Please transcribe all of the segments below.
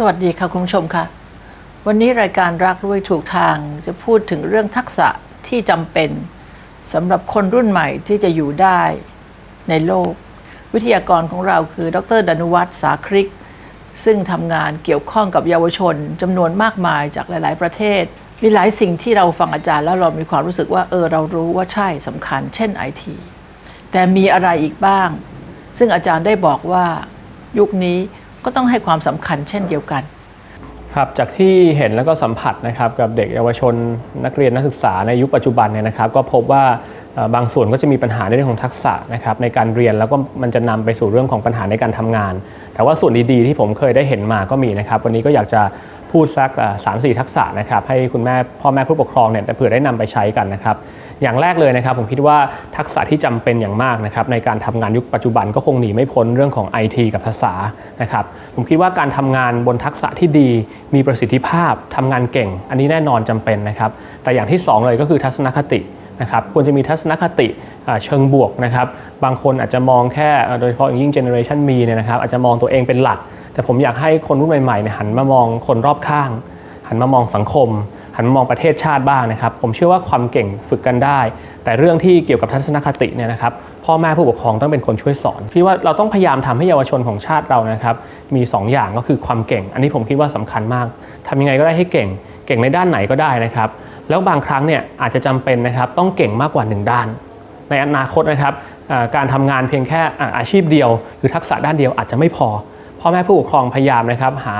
สวัสดีค่ะคุณผู้ชมค่ะ วันนี้รายการรักด้วยถูกทางจะพูดถึงเรื่องทักษะที่จำเป็นสำหรับคนรุ่นใหม่ที่จะอยู่ได้ในโลก วิทยากรของเราคือ ดรดนุวัฒน์สาคริก ซึ่งทำงานเกี่ยวข้องกับเยาวชนจำนวนมากมายจากหลาย ๆ ประเทศ มีหลายสิ่งที่เราฟังอาจารย์แล้วเรามีความรู้สึกว่าเออเรารู้ว่าใช่สำคัญ เช่นไอทีแต่มีอะไรอีกบ้าง ซึ่งอาจารย์ได้บอกว่ายุคนี้ ก็ต้องให้ความสำคัญเช่นเดียวกัน ครับจากที่เห็นแล้วก็สัมผัสนะครับกับเด็กเยาวชนนักเรียนนักศึกษาในยุคปัจจุบันเนี่ยนะครับ ก็พบว่าบางส่วนก็จะมีปัญหาในเรื่องของทักษะนะครับในการเรียนแล้วก็มันจะนำไปสู่เรื่องของปัญหาในการทำงาน แต่ว่าส่วนดีๆที่ผมเคยได้เห็นมาก็มีนะครับ วันนี้ก็อยากจะพูดสักสามสี่ทักษะนะครับให้คุณแม่พ่อแม่ผู้ปกครองเนี่ยเผื่อได้นำไปใช้กันนะครับ อย่างแรกเลยนะครับผมคิดว่าทักษะที่จำเป็นอย่างมากนะครับในการทำงานยุคปัจจุบันก็คงหนีไม่พ้นเรื่องของ IT กับภาษานะครับผมคิดว่าการทำงานบนทักษะที่ดี มีประสิทธิภาพทำงานเก่ง อันนี้แน่นอนจำเป็นนะครับแต่อย่างที่สองเลยก็คือทัศนคตินะครับควรจะมีทัศนคติเชิงบวกนะครับบางคนอาจจะมองแค่โดยเฉพาะอย่างยิ่งเจเนอเรชันมีเนี่ยนะครับอาจจะมองตัวเองเป็นหลัก แต่ผมอยากให้คนรุ่นใหม่ๆเนี่ยหันมามองคนรอบข้าง หันมามองสังคม หันมามองประเทศชาติบ้างนะครับ ผมเชื่อว่าความเก่งฝึกกันได้ แต่เรื่องที่เกี่ยวกับทัศนคติเนี่ยนะครับพ่อแม่ผู้ปกครองต้องเป็นคนช่วยสอนพี่ว่าเราต้องพยายามทำให้เยาวชนของชาติเรานะครับมี 2 อย่างก็คือความเก่ง อันนี้ผมคิดว่าสำคัญมากทำยังไงก็ได้ให้เก่ง เก่งในด้านไหนก็ได้นะครับ แล้วบางครั้งเนี่ยอาจจะจำเป็นนะครับต้องเก่งมากกว่า 1 ด้าน ในอนาคตนะครับการทำงานเพียงแค่อะอาชีพเดียว หรือทักษะด้านเดียวอาจจะไม่พอ พ่อแม่ผู้ปกครองพยายามนะครับหา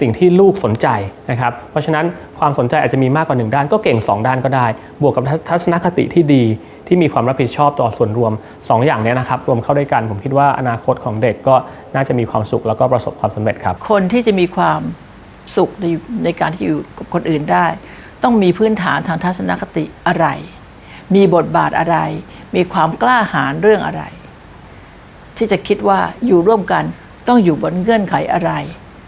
สิ่งที่ลูกสนใจนะครับ เพราะฉะนั้นความสนใจอาจจะมีมากกว่าหนึ่งด้านก็เก่ง 2 ด้านก็ได้ บวกกับทัศนคติที่ดี ที่มีความรับผิดชอบต่อส่วนรวม 2 อย่างนี้นะครับ รวมเข้าด้วยกันผมคิดว่าอนาคตของเด็กก็น่าจะมีความสุขแล้วก็ประสบความสำเร็จครับ คนที่จะมีความสุขในในการที่อยู่กับคนอื่นได้ ต้องมีพื้นฐานทางทัศนคติอะไร มีบทบาทอะไร มีความกล้าหาญเรื่องอะไร ที่จะคิดว่าอยู่ร่วมกัน ต้องอยู่บนเงื่อนไขอะไร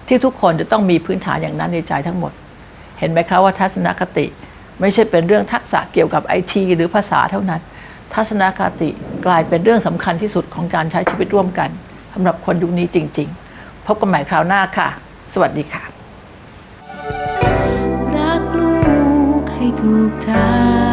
ที่ทุกคนจะต้องมีพื้นฐานอย่างนั้นในใจทั้งหมด เห็นไหมคะว่าทัศนคติ ไม่ใช่เป็นเรื่องทักษะเกี่ยวกับไอทีหรือภาษาเท่านั้น ทัศนคติกลายเป็นเรื่องสำคัญที่สุดของการใช้ชีวิตร่วมกันสำหรับคนยุคนี้จริง ๆ พบกันใหม่คราวหน้าค่ะ สวัสดีค่ะรักลูกให้ถูกทาง